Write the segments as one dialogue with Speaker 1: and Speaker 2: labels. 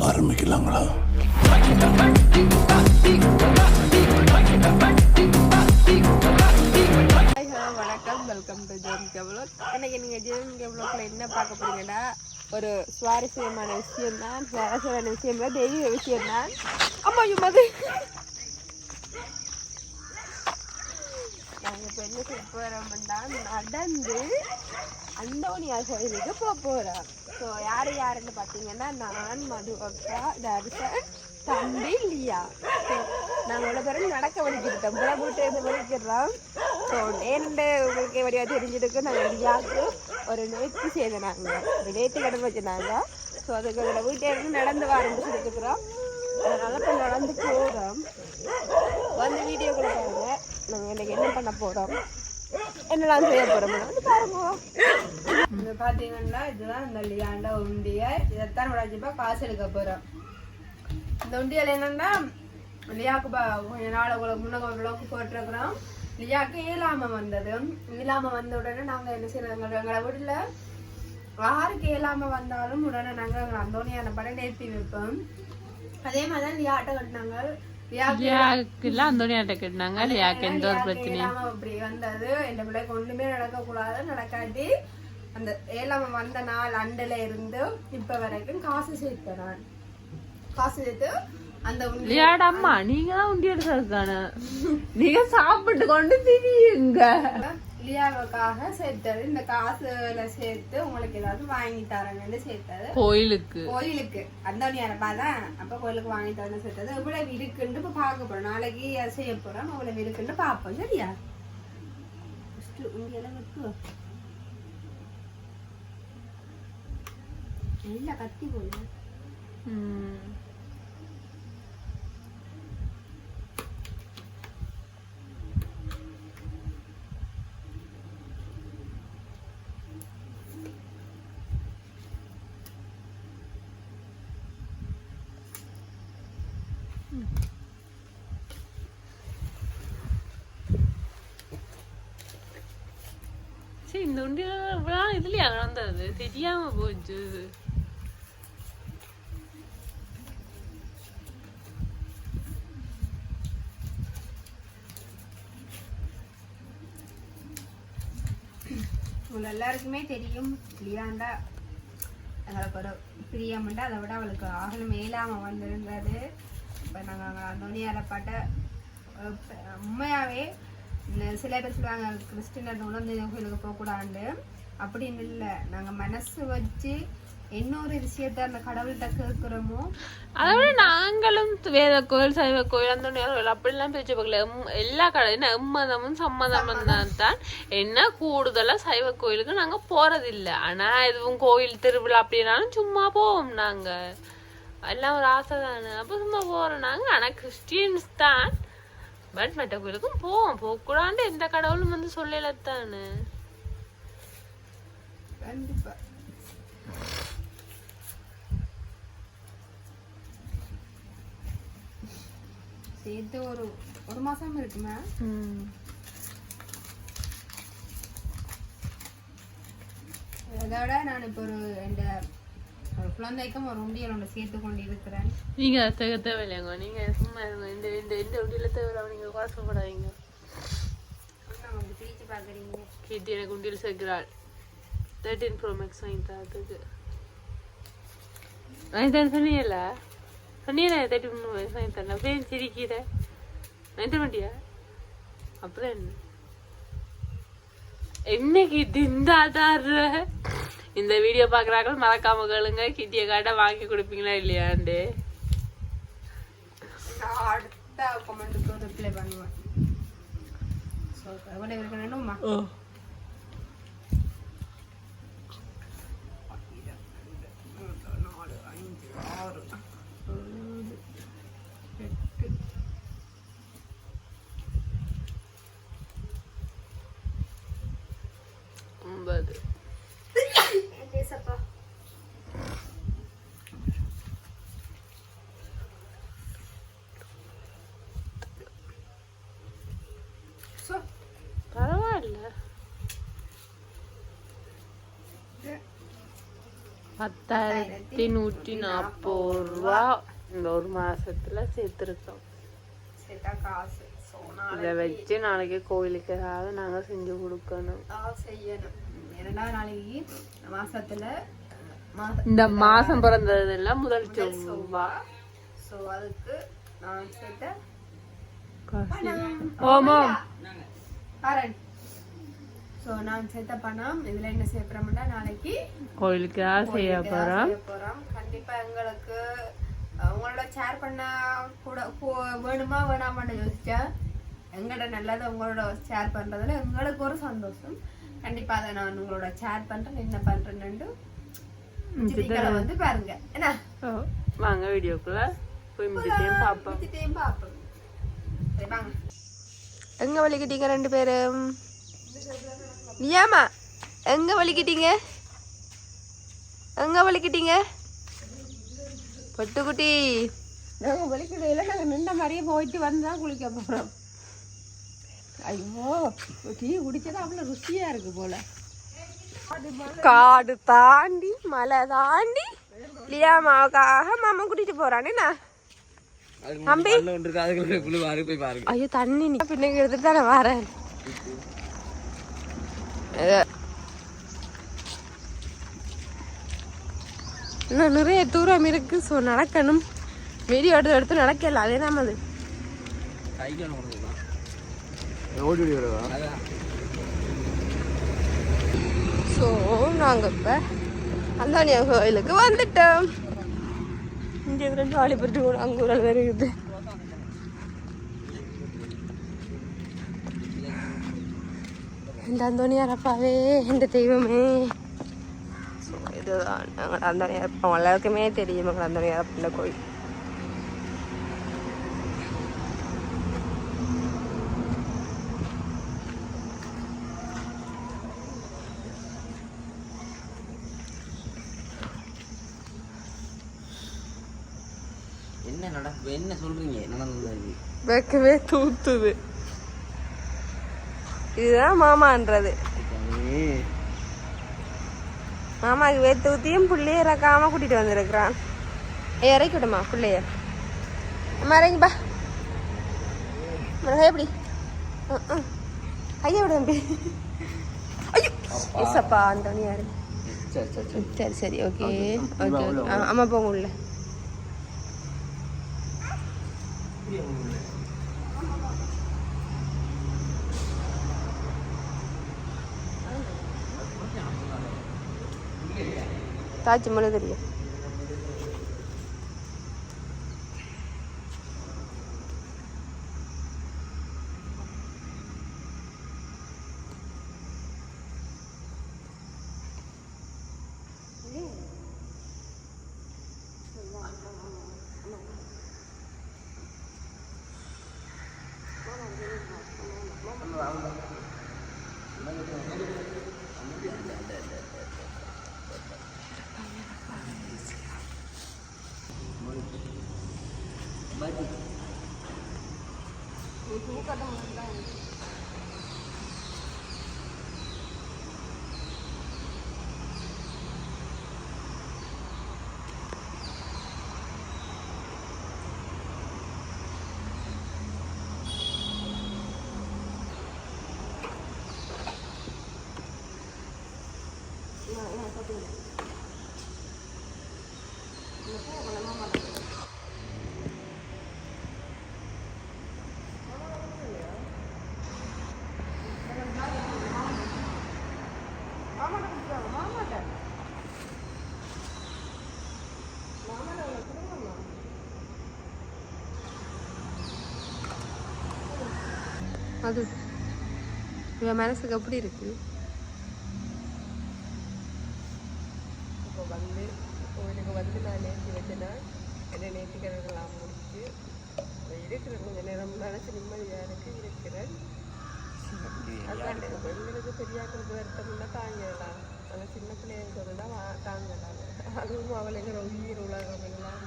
Speaker 1: ஆரம்பிக்கலாங்களா?
Speaker 2: வணக்கம். Welcome to zone கேவ்லாக் இன்னைக்கு நீங்கள் ஜோன் கேவ்லாக்ல என்ன பார்க்க போறீங்கன்னா ஒரு சுவாரஸ்யமான விஷயம் தான் சுவாரஸ்யமான விஷயம் தான் தெய்வீக விஷயம் தான் அம்மா மது நாங்கள் இப்போ என்ன செய்ய போகிறோம்னா நடந்து அந்தோனியார் கோயிலுக்கு போக போகிறோம் ஸோ யார் யாருன்னு பார்த்தீங்கன்னா நான் மது அக்கா தர்சன் தம்பி லியா. ஸோ நாங்கள் இவ்வளோ பேரும் நடக்க வலிக்கிட்டோம் புற வீட்டு இருந்து வலிக்கிறோம். ஸோ நேரண்டு உங்களுக்கு வழியாக தெரிஞ்சிருக்கு. நாங்கள் லியாவுக்கு ஒரு நேற்று செய்தோம் நாங்கள் ஒரு நேர்த்தி கடன் வச்சுருந்தாங்க. ஸோ அதுக்கு எங்களோட வீட்டை இருந்து நடந்து வரேன்னு இருக்கிறோம். அதனால இப்போ நடந்து போகிறோம் வந்து வீடியோக்குள்ள பாருங்க நாங்கள் இன்னைக்கு என்ன பண்ண போகிறோம் என்னெல்லாம் செய்ய போகிறோம் வந்து பாருங்க. இது பார்த்தீங்கன்னா இதுதான் இந்த லியாண்ட உண்டியல் இதைத்தான் உடைச்சிப்பா காசு எடுக்க போகிறோம் இந்த உண்டியல் என்னன்னா லியாக்கு பா கொஞ்ச நாள் உங்களுக்கு ஒரு அளவுக்கு போட்டிருக்கிறோம். லியாக்கு இயலாம வந்தது. இயலாம வந்த உடனே நாங்கள் என்ன செய்யறோம் எங்களோட எங்களை வீட்டில் யாருக்கு இயலாம வந்தாலும் உடனே நாங்கள் அந்தோனியான படம் நேர்த்தி வைப்போம் அதே மாதிரி தான் லியாட்ட கட்டினாங்க. லியாக்கு
Speaker 3: லியாக்குலாம் அந்தோனியாட்ட கேட்டாங்க லியாக்கு எந்த ஒரு பிரச்சனையும்.
Speaker 2: அப்படி வந்தது. என் பிள்ளைக்கு ஒண்ணுமே நடக்கக்கூடாது நடக்காட்டி அந்த ஏழாம வந்த நாள் அண்டல இருந்து இப்ப வரைக்கும் காசு சேர்த்தேன் நான் காசு சேர்த்து அந்த
Speaker 3: லியாட அம்மா நீங்க தான் உண்டி எடுக்கிறதுக்கான நீங்க சாப்பிட்டு கொண்டு திரியுங்க.
Speaker 2: லியாவுக்காக சேர்த்தது. இந்த காசுல சேர்த்து உங்களுக்கு ஏதாவது வாங்கி தரேன்னு சேர்த்தது.
Speaker 3: கோயிலுக்கு.
Speaker 2: கோயிலுக்கு. அந்தோனியாரப்பா தான் அப்ப கோயிலுக்கு வாங்கி தரேன்னு சேர்த்தது. இவ்வளவு இருக்குன்னு இப்ப பார்க்க போறோம். நாளைக்கு செய்ய போறோம். இவ்வளவு இருக்குன்னு பார்ப்போம். சரியா? நல்லா கத்தி போடுங்க.
Speaker 3: சரி இந்த உண்டியல் இதுலயா நடந்தது தெரியாம போச்சு
Speaker 2: உங்களை எல்லாருக்குமே தெரியும் லியாண்டா எங்களுக்கு ஒரு பிரியமுண்டு அதை விட அவளுக்கு ஆகலும் மேலாம வந்திருந்தது. இப்போ நாங்கள் அந்தோனியார பாட்ட உண்மையாகவே சில பேர் சொல்லுவாங்க கிறிஸ்டினர் உணர்ந்து கோயிலுக்கு போகக்கூடாது அப்படின்னு இல்லை. நாங்கள் மனசு வச்சு இன்னொரு விஷயத்த அந்த கடவுள்கிட்ட கேட்குறோமோ?
Speaker 3: அதை விட நாங்களும் வேத கோயில் சைவ கோயில் அந்த அப்படிலாம் பிரிச்சு பார்க்கல. எல்லா கடை என்ன எம்மதமும் சம்மதமும் தான். தான் என்ன கூடுதலா சைவ கோயிலுக்கு நாங்க போறதில்ல. ஆனா எதுவும் கோயில் திருவிழா அப்படின்னாலும் சும்மா போவோம் நாங்க. எல்லாம் ஒரு ஆசை தானே. அப்ப சும்மா போறோம் நாங்க. ஆனா கிறிஸ்டியன்ஸ் தான் பட் மற்ற கோயிலுக்கும் போவோம். போகக்கூடாது எந்த கடவுளும் வந்து சொல்லல தானே
Speaker 2: சேர்த்து ஒரு ஒரு மாசம் இருக்குமே அதோட நான் இப்போ ஒரு இந்த ஒரு குழந்தைக்கும் ஒரு உண்டியல் ஒன்று சேர்த்து கொண்டு இருக்கிறேன்
Speaker 3: நீங்க அதை தேவை தேவையில்லைங்க. நீங்க சும்மா இருங்க. இந்த இந்த இந்த உண்டியில தேவை நீங்க காசுப்படாதீங்க
Speaker 2: நான் வந்து பிரித்து பார்க்குறீங்க.
Speaker 3: கீர்த்தி எனக்கு உண்டியல் சேர்க்கிறாள். தேர்ட்டீன் ப்ரோ மேக்ஸ் வாங்கி தரதுக்கு வாங்கி தர சொன்னீங்கல்ல? சொன்னீங்களா தேர்ட்டின் ப்ரோ மேக்ஸ் வாங்கி தரேன் அப்படியே சிரிக்கிற. வாங்கி தர மாட்டியா? அப்புறம் என்ன? என்னைக்கு இந்த ஆதார இந்த வீடியோ பாக்குறாங்க மறக்காம கேளுங்க. கிட்டிய காட்ட வாங்கி கொடுப்பீங்களா இல்லையாண்டு
Speaker 2: அடுத்த கமெண்ட்டுக்கு ரிப்ளை பண்ணுவேன். ஸோ எவ்வளோ இருக்கணும்மா
Speaker 3: ஒன்பது
Speaker 2: பேசப்பா ஸோ
Speaker 3: பரவாயில்ல பத்தாயிரத்தி நூற்றி நாற்பது ரூபா. இந்த ஒரு மாசத்துல சேர்த்துருக்கோம்.
Speaker 2: சேர்த்தா காசு
Speaker 3: இதை வச்சு நாளைக்கு கோயிலுக்கு ஏதாவது நாங்க செஞ்சு கொடுக்கணும்.
Speaker 2: செய்யணும். இரண்டாவது நாளைக்கு மாசத்துல மாச
Speaker 3: இந்த மாசம் பிறந்ததுல முதல் செவ்வாய்.
Speaker 2: ஸோ அதுக்கு நான்
Speaker 3: காசு.
Speaker 2: ஸோ நான் சேர்த்த பணம் இதுல என்ன சேர்க்கிறோம்னா நாளைக்கு
Speaker 3: கோயிலுக்கு செய்ய போறோம்
Speaker 2: செய்ய போறோம். கண்டிப்பா எங்களுக்கு உங்களோட ஷேர் பண்ண கூட வேணுமா வேணாமான்னு யோசிச்சா எங்களோட நல்லதை உங்களோட ஷேர் பண்றதுல எங்களுக்கு ஒரு சந்தோஷம். கண்டிப்பா அதை நான் உங்களோட ஷேர் பண்றேன் என்ன சித்திகளை வந்து பாருங்க. என்ன?
Speaker 3: வாங்க வீடியோக்குள்ள போய் முடித்தையும் பார்ப்போம்
Speaker 2: சித்தியையும் பார்ப்போம் சரி, வாங்க. எங்க வலிக்கிட்டீங்க ரெண்டு பேரும்? ஏமா எங்க வலிக்கிட்டீங்க? எங்க வலிக்கிட்டீங்க? பட்டுக்குட்டி. நாங்கள் வலிக்கடையில் நாங்கள் நின்ற மாதிரியே போயிட்டு வந்து தான் குளிக்க போகிறோம் ஐயோ டீ குடிச்சது அவ்வளோ ருசியாக இருக்கு போல. காடு தாண்டி மலை தாண்டி லியா மாவுக்காக மாமா கூட்டிட்டு போறானேண்ணா தம்பி?
Speaker 1: போய் பாருங்க.
Speaker 2: ஐயோ தண்ணி எடுத்துட்டு தானே வரேன். இன்னும் நிறைய தூரம் இருக்கு ஸோ நடக்கணும். வீடியோ எடுத்து எடுத்து நடக்கல அதே தான் அது. ஸோ நாங்கள் இப்போ அந்தானியா கோயிலுக்கு வந்துட்டோம். இங்கே ரெண்டு வாலிபட்டு கூட அங்கே ஒரு வேறு இருக்குது இந்த அந்தோனியார் அப்பாவே இந்த தெய்வமே. ஸோ இதுதான். எங்களோட அந்தோனியார் அப்பா எல்லாருக்குமே தெரியும் எங்களோட அந்தோனியார் அப்பா கோயில்
Speaker 1: என்ன நட என்ன சொல்றீங்க? நடந்தது?
Speaker 2: வைக்கவே தூத்துது. இதுதான் மாமான்றது. மாமாக்கு வேத்து ஊத்தியும் புள்ளைய இறக்காம கூட்டிட்டு வந்திருக்கிறான். ஏய், இறக்கி விடுமா புள்ளைய? அம்மா இறங்கி பா. மிளகா எப்படி. ஐயா விட தம்பி. ஐயோ இசப்பா அந்தோனியாரு
Speaker 1: சரி சரி சரி.
Speaker 2: ஓகே. ஓகே அம்மா போங்க உள்ள. தாஜ்மஹால் தெரியும் இவன் மனசுக்கு எப்படி இருக்கு? இப்போ வந்து கோயிலுக்கு வந்து நான் நேற்று வச்சேன்னா என்ன நேற்றுக்கிறவர்களாக முடிச்சு இருக்கிற கொஞ்ச நேரம் மனசு நிம்மதியாக இருக்கு இருக்கிறேன். பெண்களுக்கு பெரியாக்களுக்கு வருத்தம்னா தாங்கலாம் ஆனால் சின்ன பிள்ளைங்களுக்கு தான் தாங்கலாம் அதுவும் அவளுங்கிற உயிர் உலகம் எல்லாம்.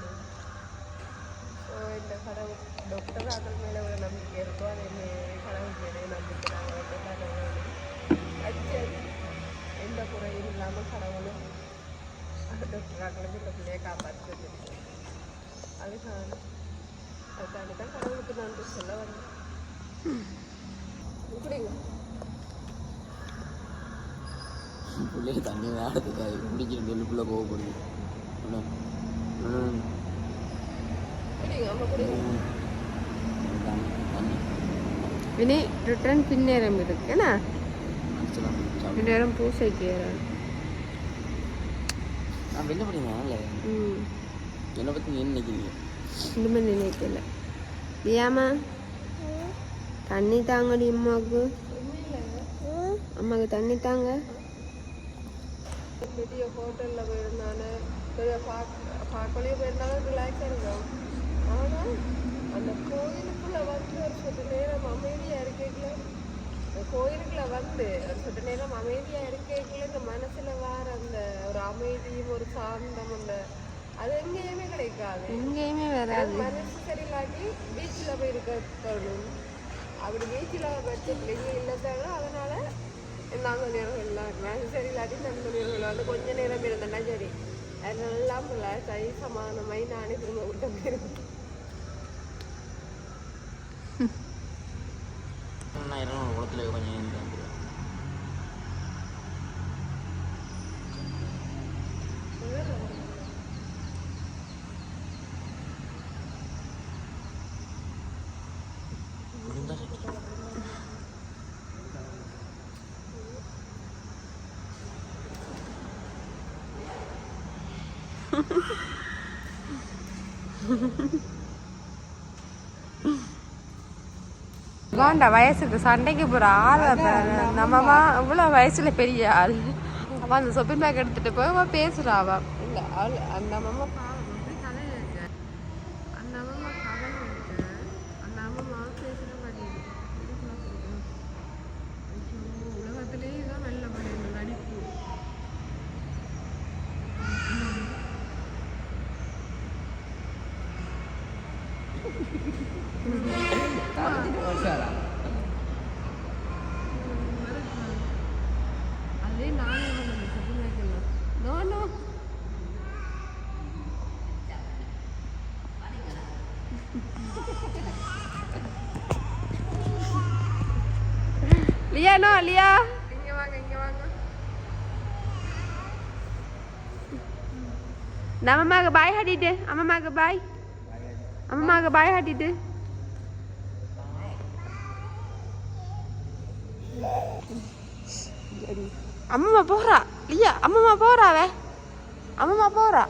Speaker 2: இந்த கடவுள் டாக்டர் அதன் மேலே ஒரு நம்பிக்கை இருக்கோ அதே மாதிரி கடவுள் மேலே நம்பிக்கை நாங்கள் வந்து கடவுள் அச்சது எந்த குறையும் இல்லாமல் கடவுளும் டாக்டர்
Speaker 4: கிளம்பி இந்த பிள்ளையை காப்பாற்றுறது அதுக்கான அதுக்காண்டி தான் கடவுளுக்கு நன்றி சொல்ல வந்தேன். இப்படிங்க.
Speaker 1: பிள்ளைய தண்ணி வேடத்துக்காது குடிக்கிற நெல்லுக்குள்ளே போகப்படுது. என்ன?
Speaker 4: இனி ரிட்டர்ன்
Speaker 1: மனசுலாம் சாப்பிடு.
Speaker 4: பின்னேரம் பூசைக்கு
Speaker 1: நான் வெளில படிங்க
Speaker 4: ம்
Speaker 1: என்னை பற்றி என்ன நினைக்கிறீங்க
Speaker 4: இன்னுமே நினைக்கல ஏமா தண்ணி தாங்கடி அம்மாவுக்கு அம்மாவுக்கு தண்ணி தாங்க பெரிய ஹோட்டலில் போயிருந்தானே பெரிய பார்க்கலையே போயிருந்தாலும் ரிலாக்ஸாக இருக்கும் ஆனால் அந்த கோயிலுக்குள்ளே வந்து ஒரு சொட்டு நேரம் அமைதியாக இருக்கல அந்த கோயிலுக்குள்ள வந்து ஒரு சொட்டு நேரம் அமைதியாக இருக்கல இந்த மனசுல வார அந்த ஒரு அமைதியும் ஒரு சாந்தம் அந்த அது எங்கேயுமே கிடைக்காது.
Speaker 2: எங்கேயுமே வராது.
Speaker 4: மனசு சரியில்லாட்டி பீச்சில் போய் இருக்க தோணும் அப்படி பீச்சில் வச்சு பிள்ளைங்க இல்லாதாலும் அதனால நாங்கொழியர்கள்லாம் மனசு சரியில்லாட்டி நண்பர்கள் வந்து கொஞ்ச நேரம் இருந்தேன்னா சரி. அதெல்லாம் சரி சமாதானமாய் நானே திரும்ப விட்ட போயிருக்கேன்
Speaker 1: എറണാകുളം കുളത്തിലേക്ക് പഞ്ഞാൻ Ha ha ha.
Speaker 2: வேண்டா வயசுக்கு சண்டைக்கு போற ஆளை பாரு. நம்மம்மா இவ்வளவு வயசுல பெரிய ஆள். அவ அந்த சொப்பின் பேக் எடுத்துட்டு போய் அவ பேசுறா அவ.
Speaker 4: இல்லை அவள் அந்த அம்மா பாவம் அப்படி கதை இருக்கு அந்த அம்மா கதை இருக்கு அந்த அம்மா பேசுகிற மாதிரி உலகத்திலேயே தான் நல்ல படி நடிப்பு அதே நானே பண்ணது சத்தியமாக நோ நோ
Speaker 2: லியா நோ லியா
Speaker 4: இங்க வாங்க இங்க வாங்க
Speaker 2: நம்மம்மாக்கு பாய் காட்டிட்டு அம்மம்மாக்கு பாய் அம்மம்மாக்கு பாய் காட்டிட்டு அம்மம்மா போறா லியா அம்மம்மா போறாவே அம்மம்மா போறா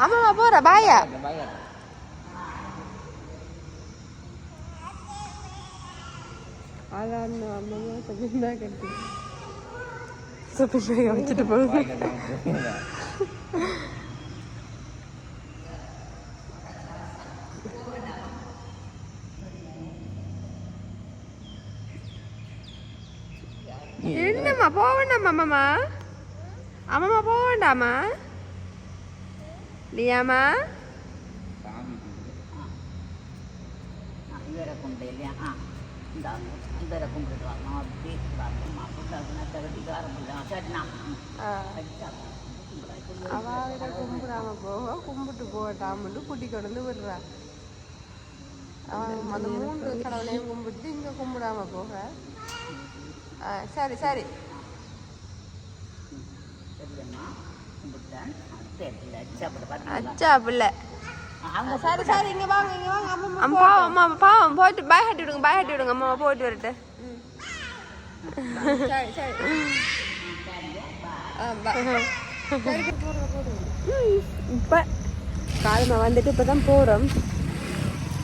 Speaker 2: அம்மம்மா போறா பாயா
Speaker 1: இந்த பாய்
Speaker 4: அதான் அம்மா சத்தியமாக கட்டு
Speaker 2: சொப்பின் பேக்கை வச்சுட்டு போகுது என்னம்மா போக வேண்டாமா அம்மம்மா. போக வேண்டாமா இல்லையாமா
Speaker 1: சாமி
Speaker 5: இவரை கும்பிடல ஆ இந்த இவரை கும்பிடுவாங்க அப்படி மாப்பிள்ளை தகுதிக்காரம் சரிண்ணா
Speaker 4: அவாவிட கும்பிடாம போக கும்பிட்டு போகட்டாமட்டு குட்டி கொண்டு விடுறா அவன் அந்த மூன்று கடவுளையும் கும்பிட்டு இங்க கும்பிடாம போக ஆ, சரி சரி
Speaker 2: அச்சா பிள்ளை
Speaker 4: சரி சரி இங்க வாங்க இங்க வாங்க அம்மா
Speaker 2: அம்மா பாவம் அம்மா பாவம் போயிட்டு பாய் ஹட்டி விடுங்க பாய் ஹட்டி விடுங்க அம்மா போயிட்டு வரட்டு.
Speaker 4: சரி சரி. பா
Speaker 2: இப்போ காலமா வந்துட்டு இப்போ தான் போகிறோம்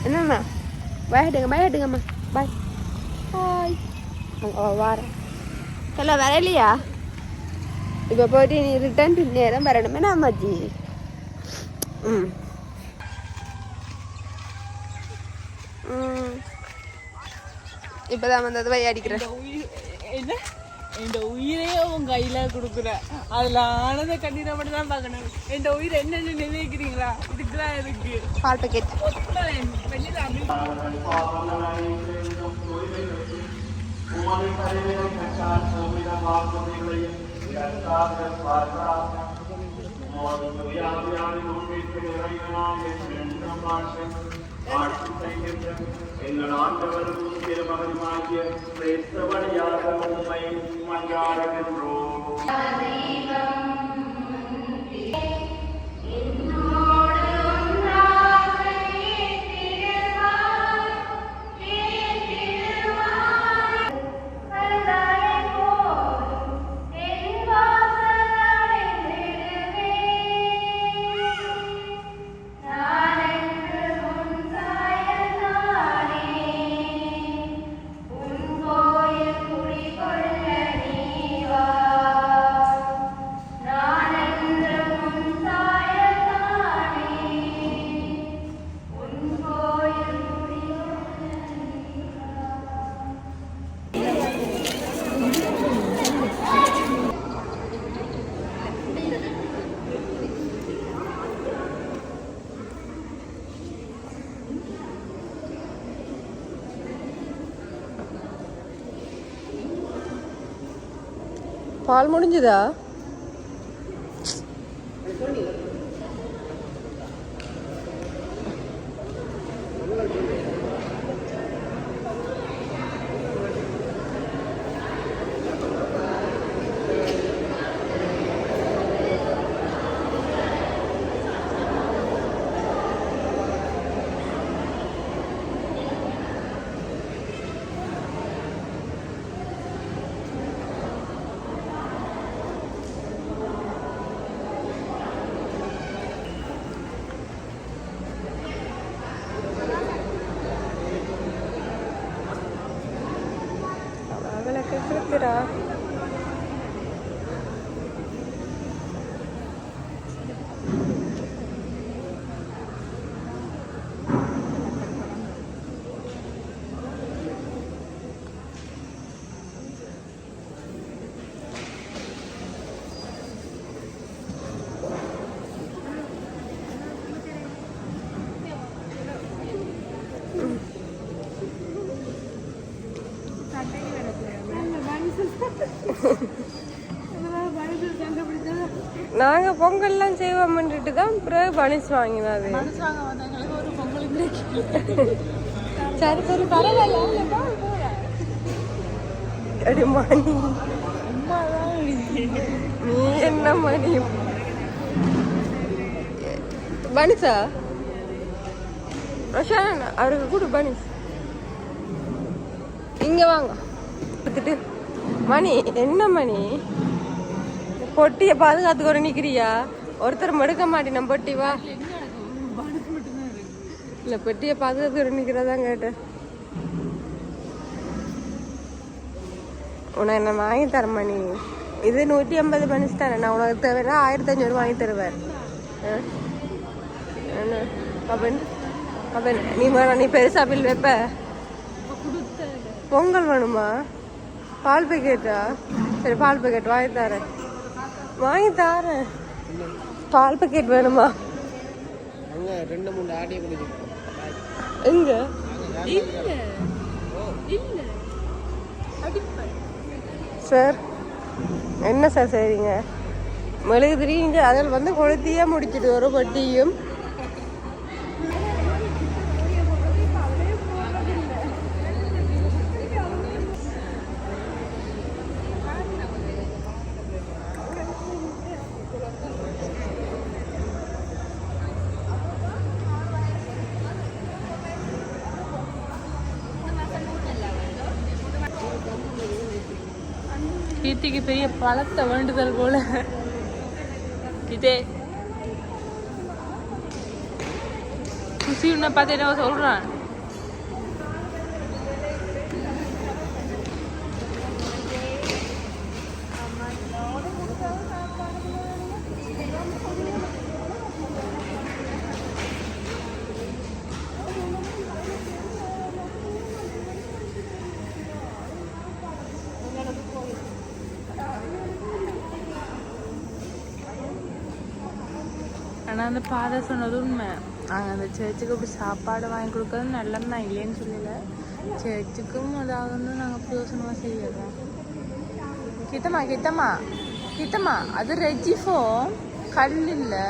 Speaker 2: என்னண்ணா பாய் ஹட்டுங்க பாய் ஹட்டுங்கம்மா பாய் பாய் வாரேன். ஹலோ வரலையா? இப்போ போயிட்டு நீ ரிட்டர்ன் நேரம் வரணுமே அம்மாஜி? ம். இப்போதான் வந்தது வை அடிக்கிறேன்.
Speaker 3: என்ன? என் உயிரையே உன் கையில கொடுக்குற. அதுல ஆனந்த கண்ணீரை மட்டும் தான் பார்க்கணும். என் உயிர் என்னன்னு நினைக்கிறீங்களா இதுக்குதான் இருக்கு
Speaker 2: பால் பேக்கெட்
Speaker 3: ஒத்துக்கிறேன். வெளியில அப்படி
Speaker 2: எங்கள் ஆண்டவரும் திருமகனுமாகிய கிறிஸ்தவழியாக உண்மை மஞ்சாடுகின்றோம்
Speaker 6: பால் முடிஞ்சுதா அவளை கேட்குறா நாங்க பொங்கல்லாம் செய்வோம்ன்ட்டு தான் பிறகு பனிஷ் வாங்கினாது. சரி சரி பரவாயில்ல. அடி மணி. நீ என்ன மணி? பனிஷா? ரோஷான் அவருக்கு கொடு பனிஷ். இங்கே வாங்க. எடுத்துட்டு மணி என்ன மணி? பொட்டியை பாதுகாத்துக்கு ஒரு நிக்கிறியா? ஒருத்தர் மடுக்க மாட்டேன் பொட்டி வா. இல்ல பெட்டியை பாதுகாத்துக்க ஒரு நிக்கிறதான் கேட்டேன். உனக்கு என்ன வாங்கி தர மணி. இது நூற்றி ஐம்பது பனிஸ் தானே நான் உனக்கு தேவைன்னா ஆயிரத்தி அஞ்சூறு வாங்கி தருவேன். அப்பன் அப்பன் நீ நீ பெருசா பில் வைப்ப. பொங்கல் வேணுமா? பால் பேக்கெட்டா சரி பால் பேக்கெட் வாங்கி தரேன். வாங்கி தரேன். பால் பேக்கெட் வேணுமா?
Speaker 7: அங்கே ரெண்டு மூணு ஆடியோ
Speaker 6: எங்க? சார் என்ன சார் செய்றீங்க? மெழுகு திரிங்க அதில் வந்து கொளுத்தியே முடிச்சிட்டு ஒரு பட்டியும்
Speaker 4: கீர்த்திக்கு பெரிய பழத்தை வேண்டுதல் போல. இதே. குசி உன்னை பார்த்து என்ன சொல்றான்? ஆனால் அந்த பாதை சொன்னது உண்மை. நாங்கள் அந்த சர்ச்சுக்கு இப்படி சாப்பாடு வாங்கி கொடுக்கறது நல்லது நான் இல்லைன்னு சொல்லல. சர்ச்சுக்கும் அதாவது நாங்கள் பிரயோசனமாக செய்யறோம் கிட்டமா கிட்டமா கிட்டமா அது ரெஜிஃபோ
Speaker 3: கல் இல்லை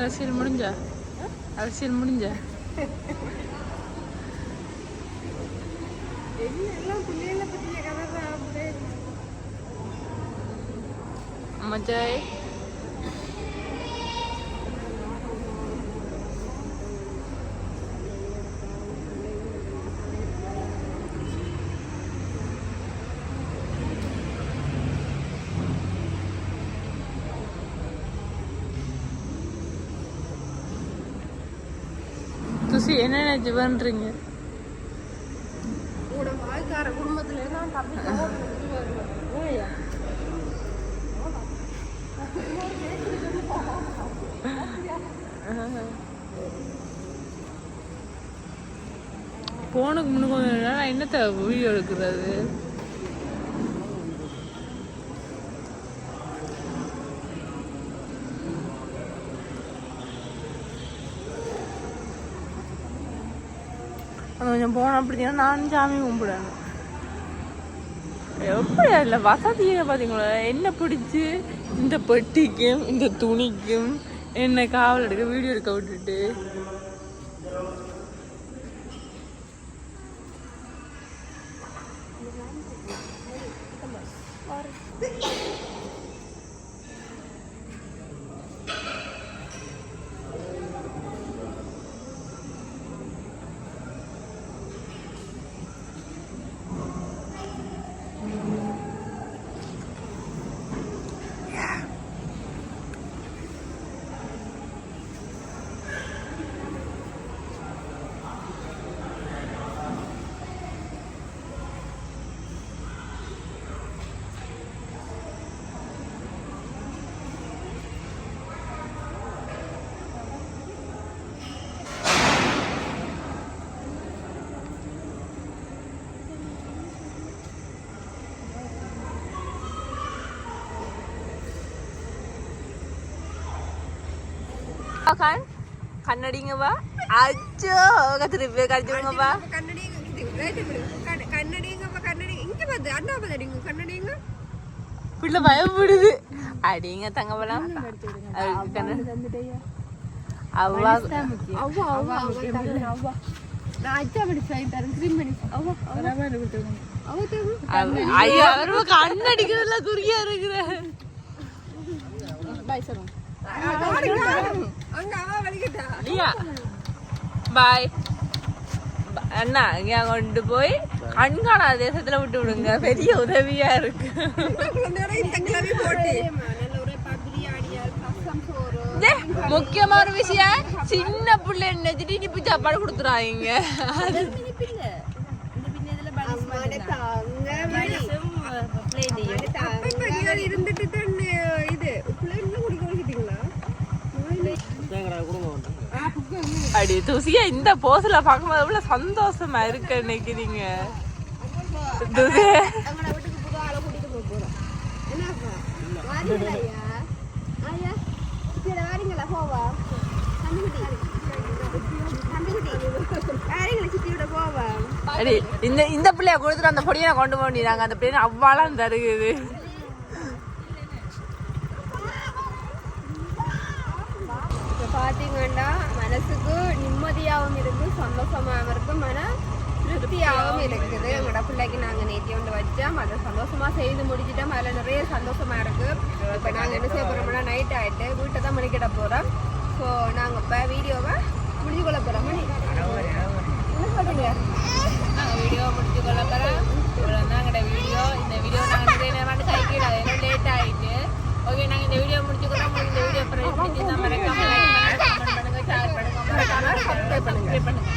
Speaker 3: அரசியல் முடிஞ்சா அரசியல் முடிஞ்சா மஜாய் துசி என்ன நினைச்சு பண்றீங்க போனுக்கு முன்னுக்கு நேரம் என்னத்த வீடியோ எடுக்கிறது கொஞ்சம் போனோம் அப்படின்னா நானும் சாமி கும்பிடணும். எப்படி அதில் வசதியை பார்த்தீங்களா? என்ன பிடிச்சி? இந்த பெட்டிக்கும் இந்த துணிக்கும் என்ன காவல் எடுக்க வீடியோ எடுக்க விட்டுட்டு. திருப்பி கடிச்சுங்கப்பா
Speaker 2: கண்ணடி ரைட்டு விடு கண்ண- கண்ணடிங்கப்பா கண்ணடி இங்க பார்த்து அண்ணா பார்த்து கண்ணடிங்க
Speaker 3: பிள்ளை பயப்படுது அடிங்க தங்கப்பலாம் அவ்வா
Speaker 2: அவ்வா அவ்வா அவ்வா நான் அச்சா சைன் தரேன் கிரீம் பண்ணி அவ்வா அவ்வா
Speaker 3: ஐயோ அவரு கண்ணடிக்கிறதுல குறியா இருக்கிற
Speaker 2: வலிக்கிட்டா
Speaker 3: லியா பாய் அண்ணா இங்க கொண்டு போய் கண்காணா தேசத்துல விட்டு விடுங்க. பெரிய உதவியா இருக்கு. முக்கியமான விஷயம் சின்ன பிள்ளை நினைச்சிட்டு இனிப்பு சாப்பாடு கொடுத்துறாங்க.
Speaker 2: இருந்துட்டு தான் இது பிள்ளைங்க குடிக்க வச்சுட்டீங்களா
Speaker 1: தேங்கடா கொடுங்க ஒன்று
Speaker 3: அடி துசியா இந்த போஸ்ல பார்க்கும்போது எவ்வளவு சந்தோஷமா இருக்கு நினைக்கிறீங்க அடி இந்த இந்த பிள்ளைய கொடுத்துட்டு அந்த பொடியை கொண்டு போக வேண்டியதாங்க அந்த பிள்ளைய அவ்வாலாம் தருகுது.
Speaker 2: பாத்தீங்கன்னா பார்த்தீங்கன்னா மனசுக்கு நிம்மதியாகவும் இருக்கு சந்தோஷமாகவும் இருக்கு மன திருப்தியாகவும் இருக்குது. எங்களோட பிள்ளைக்கு நாங்கள் நேற்றி ஒன்று வச்சோம். அதை சந்தோஷமாக செய்து முடிச்சிட்டோம். அதில் நிறைய சந்தோஷமா இருக்கு. இப்போ நாங்கள் என்ன செய்ய போகிறோம்னா நைட் ஆகிட்டு வீட்டை தான் மணிக்கிட போகிறோம் ஸோ நாங்கள் இப்போ வீடியோவை முடிஞ்சு கொள்ள போகிறோம் மணி. என்ன சொல்றீங்க?
Speaker 3: வீடியோ முடிஞ்சு கொள்ள போகிறோம் இவ்வளோ தான் வீடியோ. இந்த வீடியோ நாங்கள் நிறைய நேரம் கைக்கிடாது ஆகிட்டு ஓகே நாங்கள் இந்த வீடியோ முடிச்சுக்கிறோம் உங்களுக்கு இந்த வீடியோ அப்புறம் பிடிச்சிருந்தா மறக்காம பண்ணுங்க